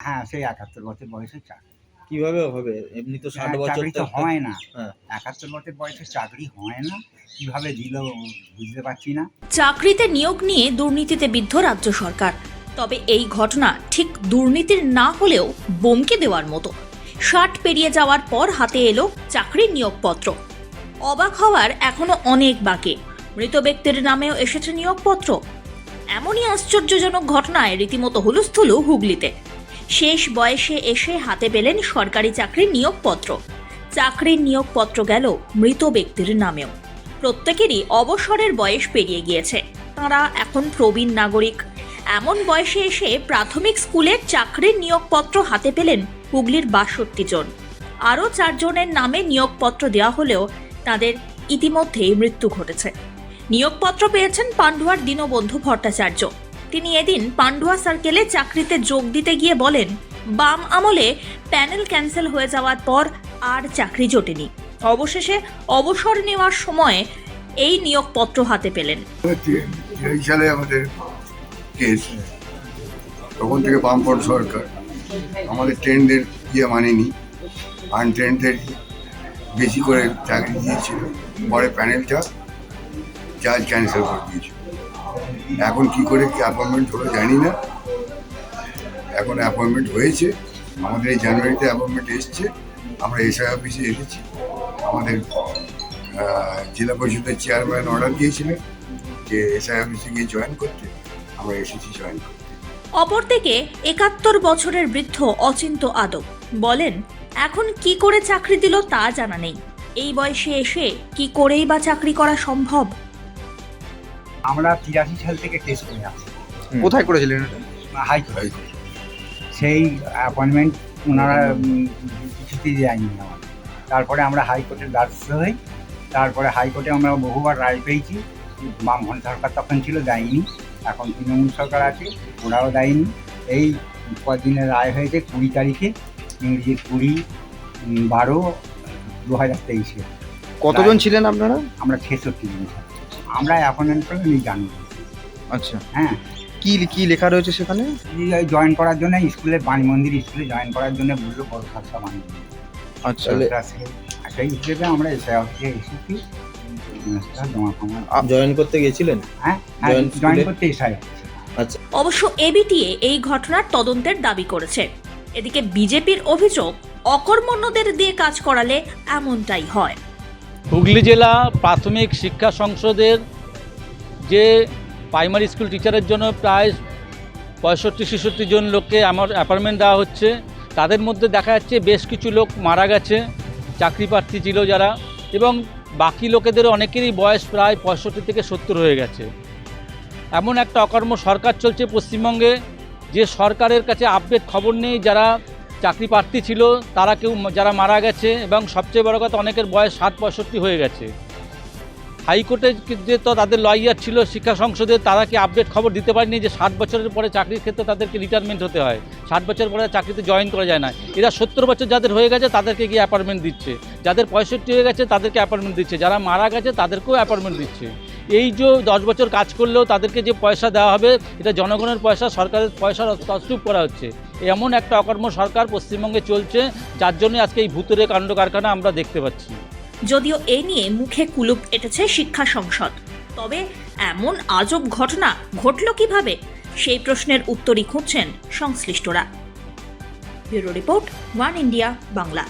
হ্যাঁ সেই একাত্তর বছর বয়সের চাকরি কীভাবে হবে? এমনি তো ষাট হ্যাঁ, বছর তো হয় না। হ্যাঁ। একাত্তর বছর বয়সের চাকরি হয় না। কীভাবে দিল বুঝতে পারছি না। চাকরিতে নিয়োগ নিয়ে দুর্নীতিতে বিদ্ধ রাজ্য সরকার। তবে এই ঘটনা ঠিক দুর্নীতির না হলেও বোমকে দেওয়ার মতো। ষাট পেরিয়ে যাওয়ার পর হাতে এলো চাকরির নিয়োগপত্র। অবাক হওয়ার এখনও অনেক বাকি। মৃত ব্যক্তির নামেও এসেছে নিয়োগপত্র। এমনই আশ্চর্যজনক ঘটনায় রীতিমতো হুলুস্থুলু হুগলিতে। শেষ বয়সে এসে হাতে পেলেন সরকারি চাকরির নিয়োগপত্র। চাকরির নিয়োগপত্র গেল মৃত ব্যক্তির নামেও। প্রত্যেকেরই অবসরের বয়স পেরিয়ে গিয়েছে। তাঁরা এখন প্রবীণ নাগরিক। এমন বয়সে এসে প্রাথমিক স্কুলের চাকরির নিয়োগপত্র হাতে পেলেন হুগলির বাষট্টি জন। আরও চারজনের নামে নিয়োগপত্র দেওয়া হলেও তাদের ইতিমধ্যেই মৃত্যু ঘটেছে। নিয়োগপত্র পেয়েছেন পান্ডুয়ার দীনবন্ধু ভট্টাচার্য। তিনি এদিন পান্ডুয়া সার্কেলে চাকরিতে যোগ দিতে গিয়ে বলেন, বাম আমলে প্যানেল ক্যান্সেল হয়ে যাওয়ার পর আর চাকরি জোটেনি। অবশেষে অবসর নেওয়ার সময় এই নিয়োগপত্র হাতে পেলেন। আমাদের তখন থেকে বামপট সরকার। আমাদের ট্রেনদের ইয়ে মানেনি আনট্রেনদের বেশি করে চাকরি দিয়েছিল। পরে প্যানেলটা চার্জ ক্যান্সেল করে দিয়েছিল। এখন কি করে কি অ্যাপয়েন্টমেন্ট হলো জানি না। এখন অ্যাপয়েন্টমেন্ট হয়েছে। আমাদের এই জানুয়ারিতে অ্যাপয়েন্টমেন্ট এসছে। আমরা এসআই অফিসে এসেছি। আমাদের জেলা পরিষদের চেয়ারম্যান অর্ডার দিয়েছিলেন যে এসআই অফিসে গিয়ে জয়েন করতে। আমরা এসেছি জয়েন করতে। অপরদিকে একাত্তর বছরের বৃদ্ধ অচিন্ত আদব বলেন, এখন কি করে চাকরি দিল তা জানা নেই। এই বয়সে এসে কি করেই বা চাকরি করা সম্ভব? আমরা তিরাশি সাল থেকে টেস্ট করে আসছি। কোথায় করেছিলেন এটা? হাইকোর্ট। সেই অ্যাপয়েন্টমেন্ট ওনারা কিছুতেই দেয়নি আমার তারপরে আমরা হাইকোর্টের দ্বারস্থ হই। তারপরে হাইকোর্টে আমরা বহুবার রায় পেয়েছি। বামফ্রন্ট সরকার তখন ছিল দেয়নি। এখন তৃণমূল সরকার আছে ওরাও দেয়নি। এই কদিনের রায় হয়েছে কুড়ি তারিখে ইংরেজি কুড়ি বারো দু হাজার তেইশে। কতজন ছিলেন আপনারা? আমরা ছেষট্টি জন ছিলাম। আমরা অ্যাপয়েন্টমেন্ট করে। জানি আচ্ছা। হ্যাঁ। কি কি লেখা রয়েছে সেখানে? জয়েন করার জন্য স্কুলে বাণী মন্দির স্কুলে জয়েন করার জন্য বলল বড় খাতা বাণী মন্দির। আচ্ছা। সেই- হিসেবে আমরা এসে এসেছি। জয়েন করতে গেছিলেন হ্যাঁ হ্যাঁ জয়েন করতে এসে আচ্ছা। অবশ্য এবিটিএ এই ঘটনার তদন্তের দাবি করেছে। এদিকে বিজেপির অভিযোগ অকর্মণ্যদের দিয়ে কাজ করালে এমনটাই হয়। হুগলি জেলা প্রাথমিক শিক্ষা সংসদের যে প্রাইমারি স্কুল টিচারের জন্য প্রায় পঁয়ষট্টি, ছেষট্টি জন লোককে আমার অ্যাপার্টমেন্ট দেওয়া হচ্ছে। তাদের মধ্যে দেখা যাচ্ছে বেশ কিছু লোক মারা গেছে, চাকরি প্রার্থী ছিল যারা এবং বাকি লোকেদের অনেকেরই বয়স প্রায় পঁয়ষট্টি থেকে সত্তর হয়ে গেছে। এমন একটা অকর্ম সরকার চলছে পশ্চিমবঙ্গে, যে সরকারের কাছে আপডেট খবর নেই যারা চাকরি প্রার্থী ছিল, তারা কেউ যারা মারা গেছে এবং সবচেয়ে বড় কথা অনেকের বয়স ষাট পঁয়ষট্টি হয়ে গেছে। হাইকোর্টে যে তো তাদের লয়ার ছিল, শিক্ষা সংসদে তারা কি আপডেট খবর দিতে পারেনি যে ষাট বছরের পরে চাকরির ক্ষেত্রে তাদেরকে রিটায়ারমেন্ট হতে হয়? ষাট বছর পরে চাকরিতে জয়েন করা যায় না। এরা সত্তর বছর যাদের হয়ে গেছে তাদেরকে গিয়ে অ্যাপার্টমেন্ট দিচ্ছে। যাদের পঁয়ষট্টি হয়ে গেছে তাদেরকে অ্যাপার্টমেন্ট দিচ্ছে। যারা মারা গেছে তাদেরকেও অ্যাপার্টমেন্ট দিচ্ছে। এই যে দশ বছর কাজ করলেও তাদেরকে যে পয়সা দেওয়া হবে, এটা জনগণের পয়সা, সরকারের পয়সা তসরূপ করা হচ্ছে। এমন একটা অকর্ম সরকার পশ্চিমবঙ্গে চলছে, যার জন্য আজকে এই ভূতুরে কাণ্ড কারখানা আমরা দেখতে পাচ্ছি। যদিও এ নিয়ে মুখে কুলুপ এঁটেছে শিক্ষা সংসদ, তবে এমন আজব ঘটনা ঘটল কীভাবে? সেই প্রশ্নের উত্তরই খুঁজছেন সংশ্লিষ্টরা। Bureau report, one India, Bangla.